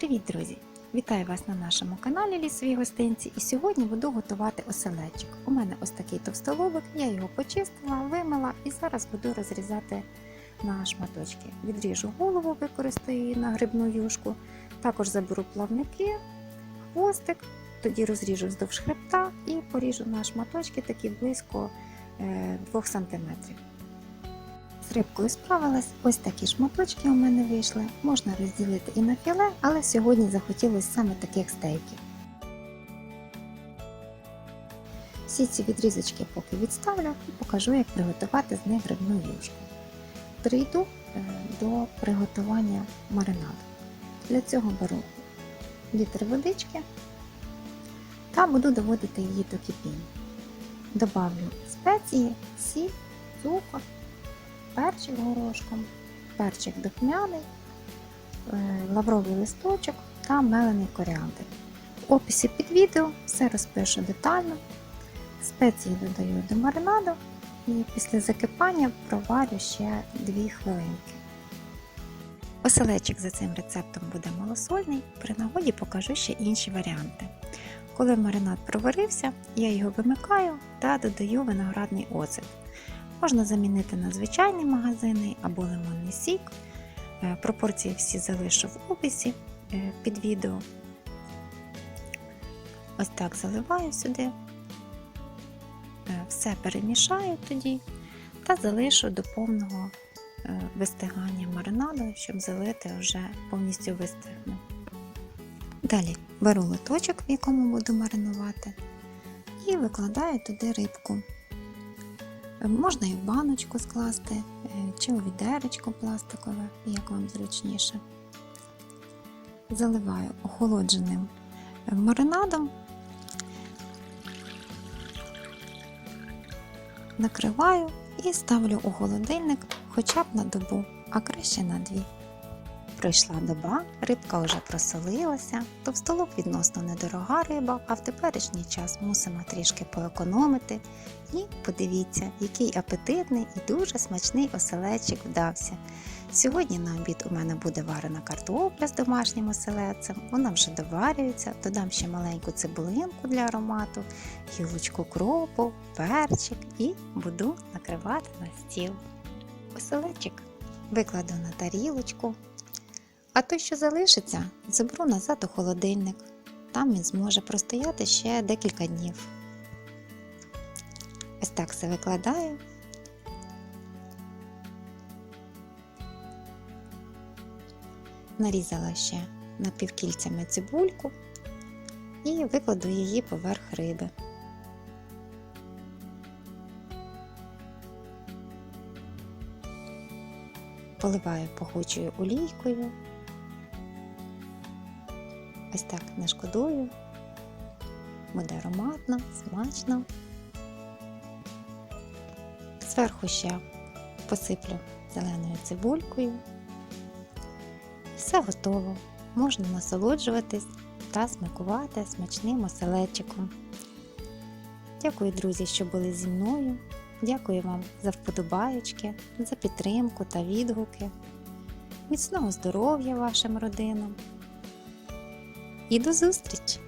Привіт, друзі! Вітаю вас на нашому каналі Лісові гостинці. І сьогодні буду готувати оселедчик. У мене ось такий товстолобик, я його почистила, вимила і зараз буду розрізати на шматочки. Відріжу голову, використаю її на грибну юшку. Також заберу плавники, хвостик, тоді розріжу вздовж хребта і поріжу на шматочки такі близько 2 см. З рибкою справилась, ось такі шматочки у мене вийшли. Можна розділити і на філе, але сьогодні захотілося саме таких стейків. Всі ці відрізочки поки відставлю і покажу, як приготувати з них грибну юшку. Перейду е, до приготування маринаду. Для цього беру літр водички та буду доводити її до кипіння. Добавлю спеції, сіль, цукор перчик горошком, перчик духмяний, е, лавровий листочок та мелений коріандр. В описі під відео все розпишу детально. Спеції додаю до маринаду і після закипання проварю ще 2 хвилинки. Оселечик за цим рецептом буде малосольний, при нагоді покажу ще інші варіанти. Коли маринад проварився, я його вимикаю та додаю виноградний оцет. Можна замінити на звичайний магазинний або лимонний сік. Е, Пропорції всі залишу в описі е, під відео. Ось так заливаю сюди, Е, все перемішаю тоді та залишу до повного вистигання маринаду, щоб залити вже повністю вистигне. Далі беру лоточок, в якому буду маринувати, і викладаю туди рибку. Можна і в баночку скласти, е, чи у відеречко пластикове, як вам зручніше. Заливаю охолодженим е, маринадом, накриваю і ставлю у холодильник хоча б на добу, а краще на дві. Пройшла доба, рибка вже просолилася, товстолоб відносно недорога риба, а в теперішній час мусимо трішки поекономити. І подивіться, який апетитний і дуже смачний оселедчик вдався. Сьогодні на обід у мене буде варена картопля з домашнім оселедцем, вона вже доварюється, додам ще маленьку цибулинку для аромату, гілочку кропу, перчик і буду накривати на стіл. Оселедчик викладу на тарілочку. А той, що залишиться, заберу назад у холодильник. Там він зможе простояти ще декілька днів. Ось так все викладаю. Нарізала ще напівкільцями цибульку і викладу її поверх риби. Поливаю пахучою олійкою. Ось так не шкодую. Буде ароматно, смачно. Зверху ще посиплю зеленою цибулькою. Все готово. Можна насолоджуватись та смакувати смачним оселедчиком. Дякую, друзі, що були зі мною. Дякую вам за вподобаєчки, за підтримку та відгуки. Міцного здоров'я вашим родинам! І до зустрічі!